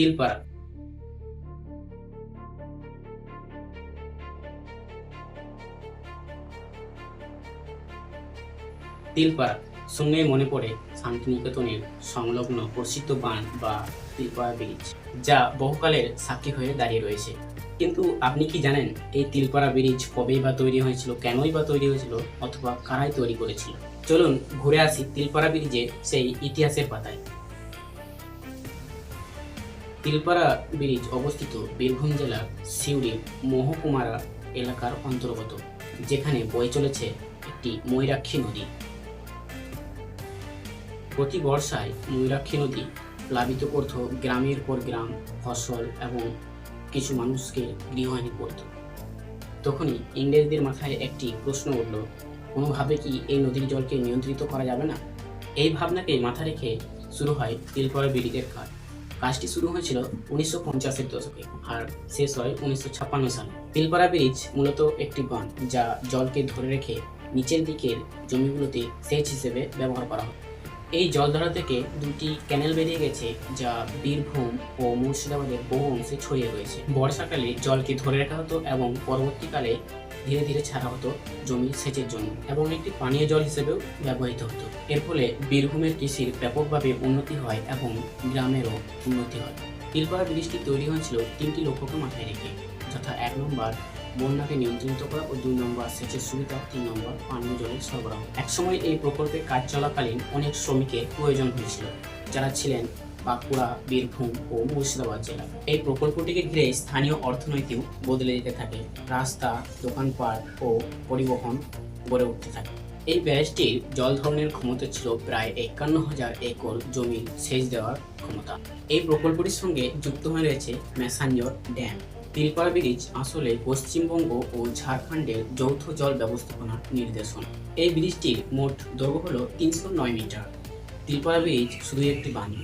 তিলপাড়া তিলপাড়া শুনলেই মনে পড়ে শান্তিনিকেতনের সংলগ্ন প্রসিদ্ধ বান বা তিলপাড়া ব্রিজ যা বহুকালের সাক্ষী হয়ে দাঁড়িয়ে রয়েছে। কিন্তু আপনি কি জানেন এই তিলপাড়া ব্রিজ কবেই বা তৈরি হয়েছিল, কেনই বা তৈরি হয়েছিল, অথবা কারাই তৈরি করেছিল? চলুন ঘুরে আসি তিলপাড়া ব্রিজের সেই ইতিহাসের পাতায়। তিলপাড়া ব্রিজ অবস্থিত বীরভূম জেলার সিউড়ির মহকুমারা এলাকার অন্তর্গত, যেখানে বয়ে চলেছে একটি ময়ূরাক্ষী নদী। প্রতি বর্ষায় ময়ূরাক্ষী নদী প্লাবিত করত গ্রামের পর গ্রাম, ফসল এবং কিছু মানুষকে গৃহহানি করত। তখনই ইংরেজদের মাথায় একটি প্রশ্ন উঠল, কোনোভাবে কি এই নদীর জলকে নিয়ন্ত্রিত করা যাবে না? এই ভাবনাকে মাথা রেখে শুরু হয় তিলপাড়া ব্রিজের কাজ। কাজটি শুরু হয়েছিল উনিশশো পঞ্চাশের দশকে আর শেষ হয় উনিশশো ছাপ্পান্ন সালে। তিলপাড়া ব্রিজ মূলত একটি বাঁধ যা জলকে ধরে রেখে নিচের দিকের জমিগুলোতে সেচ হিসেবে ব্যবহার করা হয়। এই জলধারা থেকে দুটি ক্যানেল বেরিয়ে গেছে যা বীরভূম ও মুর্শিদাবাদের বহু অংশে ছড়িয়ে রয়েছে। বর্ষাকালে জলকে ধরে রাখা হতো এবং পরবর্তীকালে ধীরে ধীরে ছাড়া হতো জমি সেচের জন্য এবং একটি পানীয় জল হিসেবেও ব্যবহৃত হতো। এর ফলে বীরভূমের কৃষির ব্যাপকভাবে উন্নতি হয় এবং গ্রামেরও উন্নতি হয়। তিলপাড়া ব্রিজটি তৈরি হয়েছিল তিনটি লক্ষ্যকে মাথায় রেখে, যথা এক নম্বর বন্যাকে নিয়ন্ত্রিত করা ও দুই নম্বর সেচের সুবিধা, তিন নম্বর পানীয় জলের সরবরাহ। একসময় এই প্রকল্পে কাজ চলাকালীন অনেক শ্রমিকের প্রয়োজন হয়েছিল, যারা ছিলেন বাঁকুড়া, বীরভূম ও মুর্শিদাবাদ জেলা এই প্রকল্পটিকে ঘিরে স্থানীয় অর্থনৈতিক বদলে যেতে থাকে। রাস্তা, দোকানপাট ও পরিবহন গড়ে উঠতে থাকে। এই ব্যারাজটির জল ধারণের ক্ষমতা ছিল প্রায় একান্ন হাজার একর জমি সেচ দেওয়ার ক্ষমতা। এই প্রকল্পটির সঙ্গে যুক্ত হয়ে রয়েছে ম্যাসাঞ্জর ড্যাম তিলপাড়া ব্রিজ আসলে পশ্চিমবঙ্গ ও ঝাড়খণ্ডের যৌথ জল ব্যবস্থাপনার নির্দেশন। এই ব্রিজটির মোট দৈর্ঘ্য হল তিনশো নয় মিটার। তিলপাড়া ব্রিজ শুধু একটি বাণী।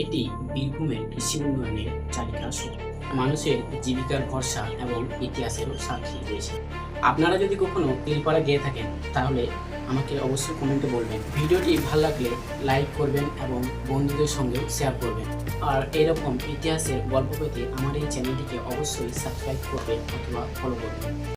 এটি বীরভূমের কৃষি উন্নয়নের চালিকা শক্তি মানুষের জীবিকার ভরসা এবং ইতিহাসেরও সাক্ষী রয়েছে আপনারা যদি কখনো তিলপাড়া গিয়ে থাকেন, তাহলে আমাকে অবশ্যই কমেন্টে বলবেন। ভিডিওটি ভালো লাগলে লাইক করবেন এবং বন্ধুদের সঙ্গে শেয়ার করবেন। আর এরকম ইতিহাসের গল্প পেতে আমার এই চ্যানেলটিকে অবশ্যই সাবস্ক্রাইব করবেন অথবা ফলো করবেন।